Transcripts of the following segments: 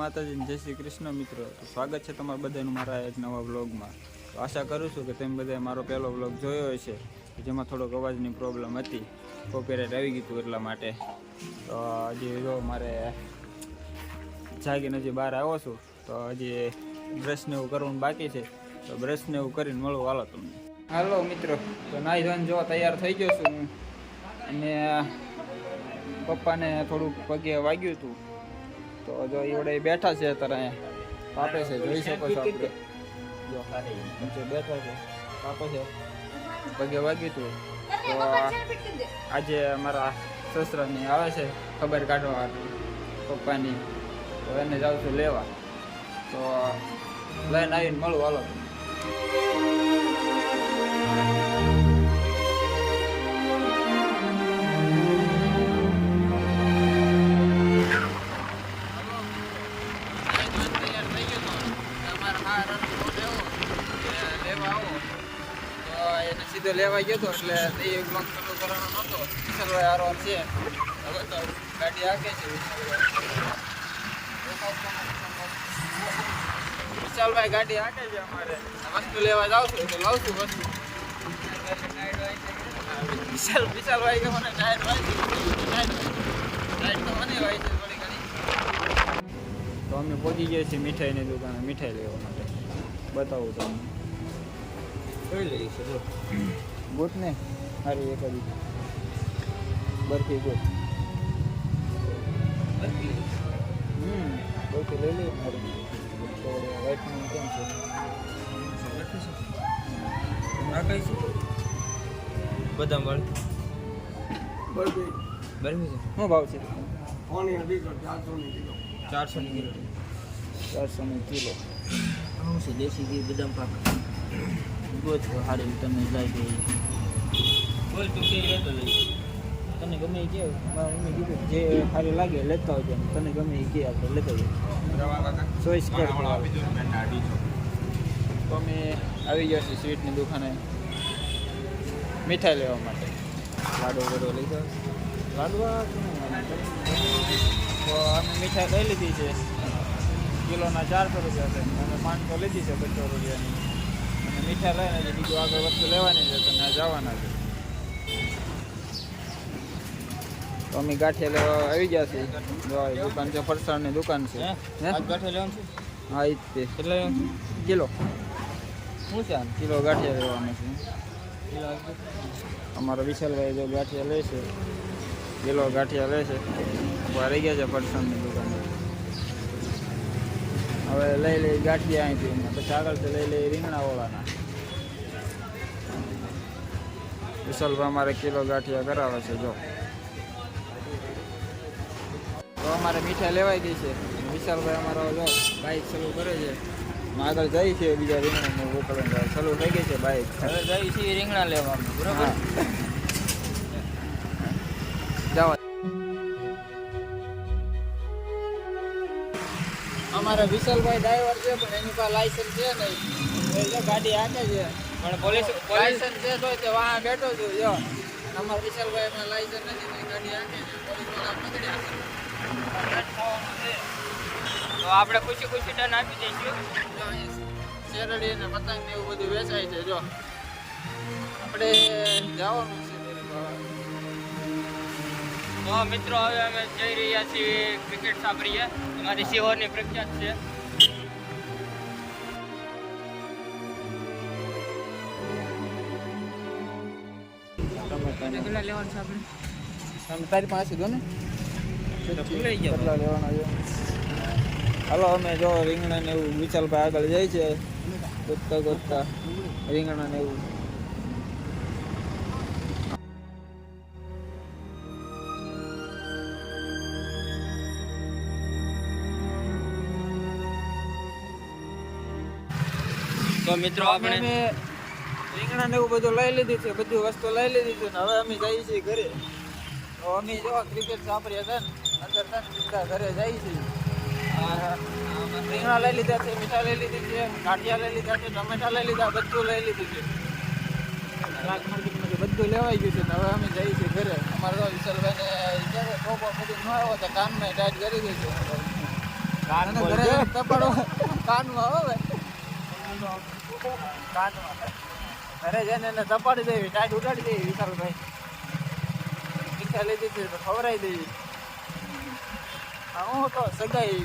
માતાજી જય શ્રી કૃષ્ણ મિત્રો. સ્વાગત છે તમારા બધાનું મારા એક નવા વ્લોગમાં. તો આશા કરું છું કે તમે બધાએ મારો પહેલો વ્લોગ જોયો હશે. જેમાં થોડોક અવાજની પ્રોબ્લેમ હતી. કોપીરાઇટ આવી ગયું હતું એટલા માટે. તો હજી જો મારે જાગીને હજી બહાર આવ્યો છું, તો હજી બ્રશને એવું કરવાનું બાકી છે. તો બ્રશને એવું કરીને મળું. હાલો તમને. હાલો મિત્રો. તો નાઈ ધોઈને જો તૈયાર થઈ ગયો છું હું. અને પપ્પાને થોડુંક પગે વાગ્યું હતું. તો જો ઈવડે બેઠા છે અત્યારે અહીંયા. પાપે છે જોઈ શકો છો આપણે. જો નીચે બેઠા છે પાપે છે. પગે વાગ્યું હતું તો આજે અમારા સસરાની આવે છે ખબર કાઢવા પપ્પાની. તો એને જાઉં છું લેવા. તો લઈને આવીને મળું હાલો. સીધો લેવા ગયો હતો એટલે તે બ્લોક ચાલુ કરવાનો નહોતો વિશાલભાઈ આરો છે. હવે તો ગાડી આગે છે. વિશાલભાઈ ગાડી આગે છે અમારે. વસ્તુ લેવા જાવ છું તો લાવ છું વસ્તુ. વિશાલ, વિશાલભાઈ કે મને ટાયર વાગી ટાયર તો મને વાગી છે થોડી ઘણી. તો અમે પહોંચી ગયા છીએ મીઠાઈની દુકાને, મીઠાઈ લેવા માટે. બતાવું તમને. કઈ લઈ છે જો ગોટ ને હારી એક જ બરફી ગોટ હમ બરફી લઈ લઈએ. મારી વ્હાઈટનું કેમ છે? આ કઈ છે બદામ વાળી. બરફી. છે? શું ભાવ છે? ચારસો ની કિલો. ચારસો ની કિલો. શું છે? દેશી ઘી બદામ પાક. ગોત હારી તમે ગઈ બોલ તું કે લેતો લઈ. તને ગમે એ કે મારા મમ્મી કીધું જે સારી લાગે લેતા આવજો અને તને ગમે એ કે આપણે લેતા જઈએ. ચોઈસ કર તો અમે આવી ગયા છીએ સ્વીટની દુકાને. મીઠાઈ લેવા માટે. લાડુ બધો લઈ જાઓ. લાડવા તો અમે મીઠાઈ લઈ લીધી છે. કિલોના ચારસો રૂપિયા છે. અમે પાંચસો લીધી છે બસો રૂપિયાની. મીઠાઈ લઈને જે બીજું આગળ વસ્તુ લેવાની છે તો ના જવાના છે. તો અમે ગાંઠિયા લેવા આવી ગયા છે દુકાન છે ફરસાણની દુકાન છે. ગાંઠે લેવાનું છે? હા એ જ તે. કિલો. શું છે કિલો ગાંઠિયા લેવાના છે. અમારો વિશાલભાઈ જો ગાંઠિયા લે છે કિલો ગાંઠિયા લે છે. ઊભા રહી ગયા છે ફરસાણની દુકાન. હવે લઈ લઈ ગાંઠિયા અહીંથી પછી આગળથી લઈ લઈ રીંગણાવાળાના. વિશાલભાઈ અમારે કિલો ગાંઠિયા કરાવે છે જો. તો અમારે મીઠાઈ લેવાઈ ગઈ છે. વિશાલભાઈ અમારો જો બાઇક ચાલુ કરે છે. આગળ જાય છે બીજા રીંગણા ગોકળણ ચાલુ થઈ ગઈ છે બાઇક હવે જાય છે રીંગણા લેવાનું બરાબર? અમારા વિશાલભાઈ ડ્રાઈવર છે પણ એની પાસે લાયસન્સ છે નહીં. એ ગાડી હાકે છે. પણ પોલીસ લાયસન્સ છે તો તે વાહ બેઠો છું જો. અમારા વિશાલભાઈ એમાં લાયસન્સ નથી તો ગાડી હાકે છે. પોલીસવાળા પકડ્યા તો આપણે ખુશી ખુશી ટન આપી દઈશું. શેરડી ને પતંગ ને એવું બધું વેચાય છે જો. આપણે જવાનું છે તો મિત્રો હવે અમે જઈ રહ્યા છીએ ક્રિકેટ સાંભળીએ. અમારી સિહોરની પ્રખ્યાત છે. કેટલા લેવાનું છે આપણે? તારી પાસે દો ને. કેટલા લેવાના છે? હાલો અમે જો રીંગણા ને એવું વિશાલભાઈ આગળ જાય છે. ગોતતા ગોતતા રીંગણા ને એવું. મિત્રો આપણે રીંગણા ને એવું બધું લઈ લીધું છે બધી વસ્તુ લઈ લીધી છે ને હવે અમે જઈએ છીએ ઘરે. તો અમે જો ક્રિકેટ સાંભળીએ છે ને અંદર છે ને સીધા ઘરે જઈએ છીએ રીંગણા લઈ લીધા છે મીઠા લઈ લીધી છે ગાંઠિયા લઈ લીધા છે ટમેટા લઈ લીધા બધું લઈ લીધું છે. શાક માર્કેટમાંથી બધું લેવાઈ ગયું છે ને હવે અમે જઈએ છીએ ઘરે. અમારે તો વિશાલભાઈને જ્યારે ટોપો બધું ન આવ્યો તો કામમાં ટાઈટ કરી ઘરે કપડો કાનમાં આવે કાનમાં ઘરે જઈને એને ચપાડી દેવી, ટાઈટ ઉડાડી દેવી વિશાલભાઈ. મીઠા લઈ દીધી તો ખવડાવી દેવી. હા તો સગાઈ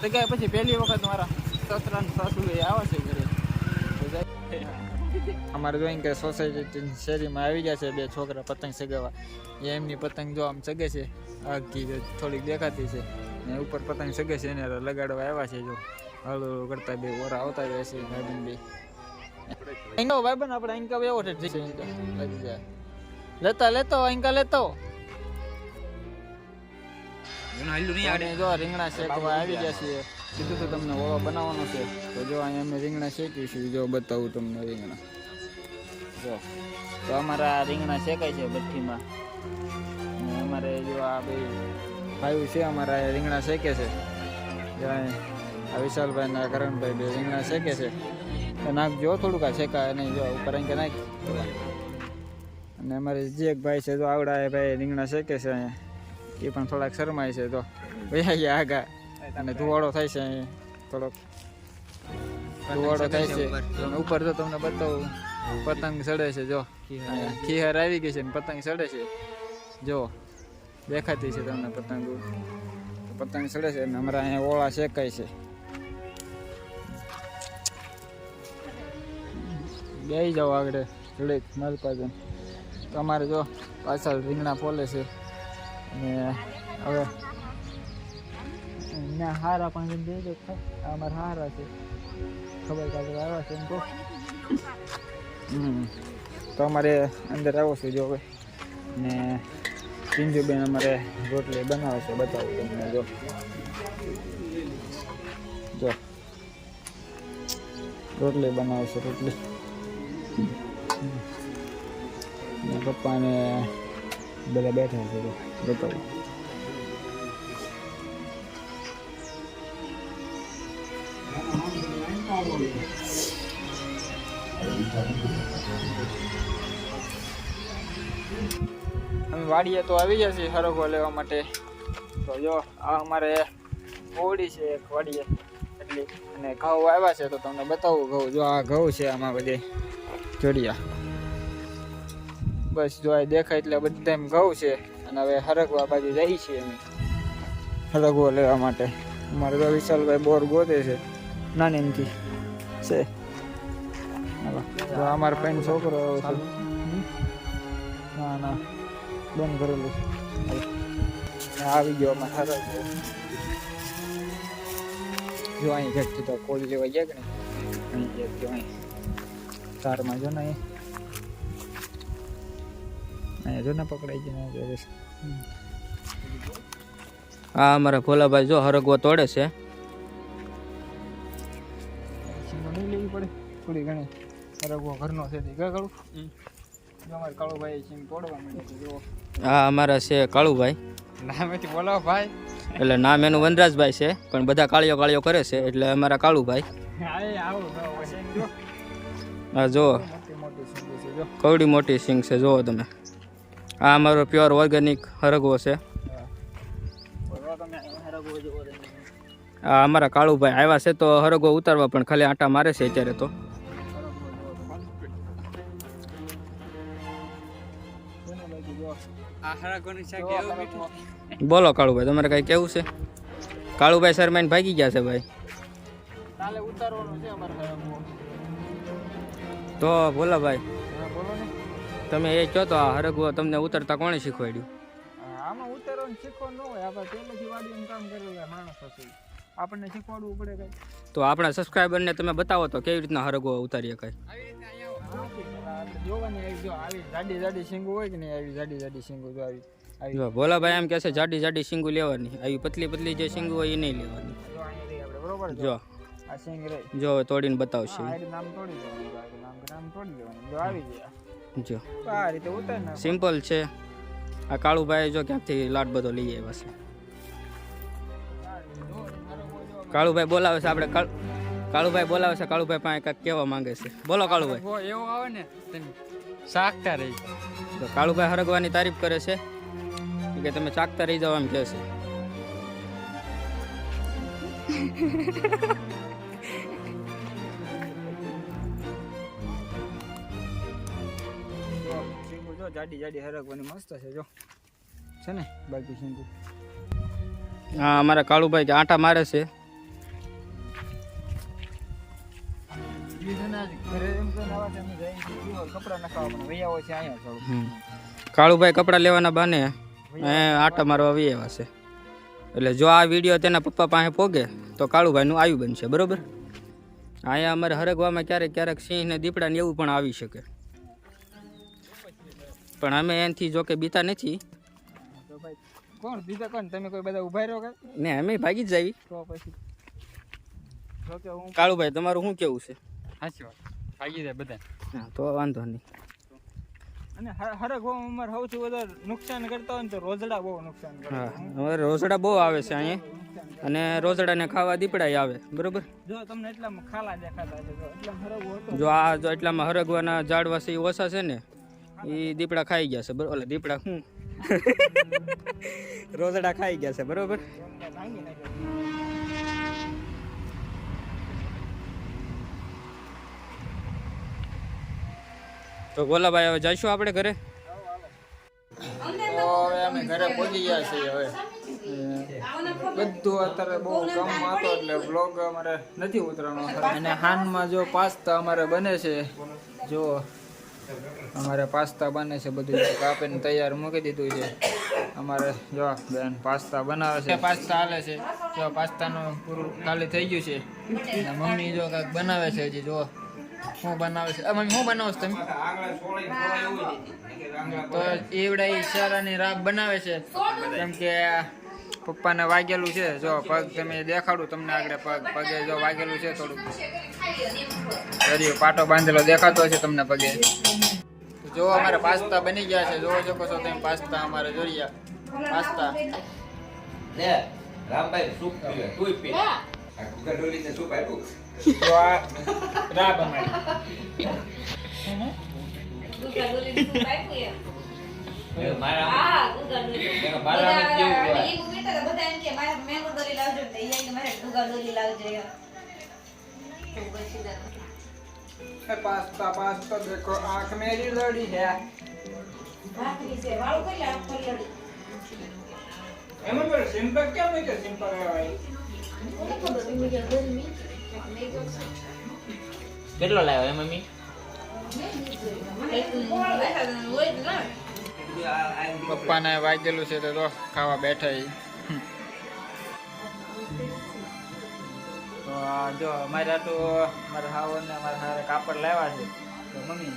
સગાઈ પછી પહેલી વખત મારા સસરા ને સાસુ આવે છે ઘરે. અમારે જોઈને કે સોસાયટી શેરીમાં આવી ગયા છે બે છોકરા પતંગ સગાવા એમની પતંગ જો આમ સગે છે, આખી થોડીક દેખાતી છે. ને ઉપર પતંગ સગે છે એને લગાડવા આવ્યા છે જો. હળુ કરતા બે ઓરા આવતા જાય છે ભાઈબંધ બે. અહીંનો ભાઈબંધ આપણે અહીં કા એવો છે લેતા લેતો અહીં કા લેતો. જો રીંગણા શેકવા આવી ગયા છીએ કીધું તો તમને ઓળો બનાવવાનો છે. તો જો અહીંયા અમે રીંગણા શેકીશું જો બતાવું તમને રીંગણા. જો તો અમારા રીંગણા શેકાય છે ભઠ્ઠીમાં. અને અમારે જો આ બે ભાઈઓ છે, અમારા રીંગણા શેકે છે. આ વિશાલભાઈ ને કરણભાઈ બે રીંગણા શેકે છે. તો નાખજો થોડુંક આ શેકાય નહીં જો ઉપર કે નાખ. અને અમારે જે એક ભાઈ છે, જો આવડા એ ભાઈ રીંગણા શેકે છે અહીંયા. એ પણ થોડાક શરમાય છે તો ભાઈ આગા. અને ધુવાડો થાય છે અહીં થોડોક. ધુવાડો થાય છે. ઉપર તો તમને બતાવું, પતંગ ચડે છે, જો. અહીંયા ખીહર આવી ગઈ છે ને પતંગ ચડે છે. જો. દેખાતી છે તમને પતંગ. પતંગ ચડે છે અને અમારા અહીંયા ઓળા શેકાય છે. બે જાઓ આગળ થોડીક મલપાજન તમારે જો પાછળ રીંગણા પોલે છે. અને હવે ના હારા પણ દે દો અમારે હારા છે. ખબર કાઢે આવ્યા છે એમ તો તો અમારે અંદર આવો છે જો હવે. ને પિંજુબેન અમારે રોટલી બનાવે છે બતાવું તમને જો જો રોટલી બનાવે છે રોટલી ને પપ્પાને બધા બેઠા છે જો બતાવું અમે વાડીએ તો આવી છીએ હરગો લેવા માટે. તો જો, આ અમારે ઓડી છે એક વાડીએ. એટલી અને ઘઉં આવ્યા છે તો તમને બતાવું ઘઉં. જો આ ઘઉં છે આમાં બધે જોડિયા બસ જો આ દેખાય એટલે બધા એમ ઘઉં છે. અને હવે હરગવા બાજુ જાય છીએ અમે. હરગવો લેવા માટે. અમારે તો વિશાલભાઈ બોર ગોતે છે. નાની એમથી છે અમારો પેન છોકરો? ના ના. બંધ કરેલું છે. આવી ગયો અમારે હારો જો અહીં ઘટતી તો કોલ લેવા ગયા કે નહીં? અહીં ગયા ગયો અહીં. કારમાં જો ને અહીંયા જો ને પકડાઈ ગયા આ અમારા ભોલાભાઈ જો હરગવો તોડે છે. લેવી પડે. થોડી ઘણી હરગવો ઘરનો છે તે. કરું? અમારે કાળુભાઈ સિંગ તોડવા માંડ્યા જો આ અમારા છે કાળુભાઈ. નામેથી બોલાવો ભાઈ. એટલે નામ એનું વનરાજભાઈ છે પણ બધા કાળીઓ કાળીઓ કરે છે એટલે અમારા કાળુભાઈ. હા જો કવડી મોટી સિંગ છે જુઓ તમે. આ અમારો પ્યોર ઓર્ગેનિક હરગવો છે. હા. આ અમારા કાળુભાઈ આવ્યા છે તો હરગવો ઉતારવા પણ ખાલી આટા મારે છે અત્યારે તો. બોલો કાળુભાઈ તમારે કઈ કેવું છે? કાળુભાઈ શરમાઈને ભાગી ગયા છે ભાઈ. કાલે ઉતારવાનો છે અમારે હરગવો તો ભોલાભાઈ બોલો ભાઈ તમે એ કહો તો આ હરગવો તમને ઉતરતા કોણે શીખવાડ્યું? આમાં ઉતારવાનું શીખવાનું ન હોય આપણે પહેલેથી વાડીનું કામ કરેલા માણસ હશે. આપણને શીખવાડવું પડે કઈ. તો આપણા સબસ્ક્રાઈબરને તમે બતાવો તો કેવી રીતના હરગવો ઉતારી શકાય કે ભોલાભાઈ એમ કહે છે જાડી જાડી શીંગુ લેવાની. આવી પતલી પતલી જે શીંગુ હોય એ નહીં લેવાની. જો જો. તોડીને બતાવશે. જો સિમ્પલ છે. આ કાળુભાઈ જો ક્યાંથી લાટ બધો લઈ આવ્યા છે. કાળુભાઈ બોલાવે છે આપણે કાળ- કાળુભાઈ બોલાવે છે કાળુભાઈ પાસે કાંઈક કહેવા માંગે છે. બોલો કાળુભાઈ. એવો આવે ને ચાકતા રહી. તો કાળુભાઈ હરગવાની તારીફ કરે છે. કે તમે ચાકતા રહી જાઓ એમ કહે છે. જો જાડી જાડી હરકવાની મસ્ત છે જો. છે ને બાકી શીંગું? હા અમારા કાળુભાઈ કે આટા મારે છે. કાળુભાઈ કપડાં લેવાના બાને એ આટા મારવા વી આવ્યા છે. એટલે જો આ વીડિયો તેના પપ્પા પાસે પોગે તો કાળુભાઈનું આવ્યું બનશે બરોબર? અહીંયા અમારે હરગવામાં ક્યારેક ક્યારેક સિંહ ને દીપડા ને એવું પણ આવી શકે. પણ અમે એનાથી જો કે બીતા નથી. કોણ? બીજા કોણ? તમે કોઈ બધા ઊભા રહ્યો ને અમે ભાગી જ જાવી. તો પછી કાળુભાઈ તમારું શું કેવું છે? સાચી વાત. ભાગી જાય બધા હા તો વાંધો નહીં. અને હર- હરક અમારે સૌથી વધારે નુકસાન કરતા હોય ને તો રોજડા બહુ નુકસાન કરે. હા બહુ આવે છે અહીંયા. અને રોજડાને ખાવા દીપડાય આવે બરોબર? જો તમને એટલામાં ખાલા દેખાતા છે જો એટલામાં હરક જો આ જો એટલામાં હરગવાના ઝાડવા છે એ ઓછા છે ને એ દીપડા ખાઈ ગયા છે બરોબર ઓલા દીપડા શું? રોઝડા ખાઈ ગયા છે બરોબર એમને ભાંગી નાખ્યો તો ગોલાભાઈ, હવે જઈશું આપણે ઘરે? ઘરે પહોંચી બધું અત્યારે બહુ કામમાં હતો એટલે બ્લોગ અમારે નથી ઉતરવાનો જો પાસ્તા અમારે બને છે, જો અમારે પાસ્તા બને છે બધું. કાપીને તૈયાર મૂકી દીધું છે. અમારે જો બેન પાસ્તા બનાવે છે. પાસ્તા હાલે છે. જો પાસ્તાનું પૂરું ખાલી થઈ ગયું છે. મમ્મી જો કાંઈક બનાવે છે હજી, જો. શું બનાવે છે? મમ્મી હું બનાવો છો તમે? તો એવડા ઈશારાની રાબ બનાવે છે. કેમ કે પપ્પાને વાગેલું છે. જો પગ તમે દેખાડું, તમને આગળ પગ, પગે જો વાગેલું છે થોડુંક. દરિયો પાટો બાંધેલો દેખાતો છે તમને પગે. જો અમારે પાસ્તા બની ગયા છે. જોવો શકો છો તમે, પાસ્તા અમારે જોઈએ પાસ્તા. રામભાઈ, સૂપ પીવે. તું પી. આ કુકર ડોલીને સૂપ આપ્યું જો આ રાબ અમારી એ મારા એનો મારા આમ જ જેવું હોય. પાસ્તા પાસ્તા દેખો આંખ મેરી લડી હે એમાં પેલો સિમ્પલ કેમ નહીં કે સિમ્પલ હોય કેટલો લાવ્યો એ મમ્મી? પપ્પાને વાગેલું છે તો ખાવા બેઠા. તો આ જો અમારે તો મારા હાવર ને મારા હારે કાપડ લાવ્યા છે. તો મમ્મી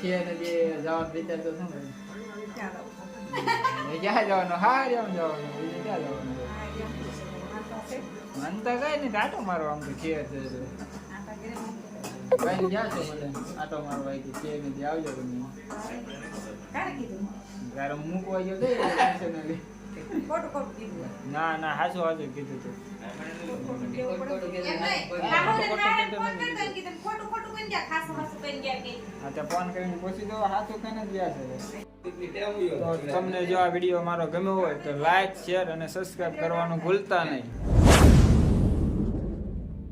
કે ને જે જવાનું વિચાર તો શું કર્યું? એ ક્યાં જવાનું? હા જવાનું જવાનું ક્યાં જવાનું? મન કઈ નહીં આટો મારો આમ તો ખેર છે તો. ગયા છો મને આટો મારવા આવી કે નથી આવજો તમે. ત્યારે મૂકવા ગયો તો intentionally. ના ના હાચું હાચું કીધું તું. ફોન કરીને પૂછી દો ગયા છે. તમને જો આ વીડિયો મારો ગમ્યો હોય તો લાઈક શેર અને સબસ્ક્રાઇબ કરવાનું ભૂલતા નહીં.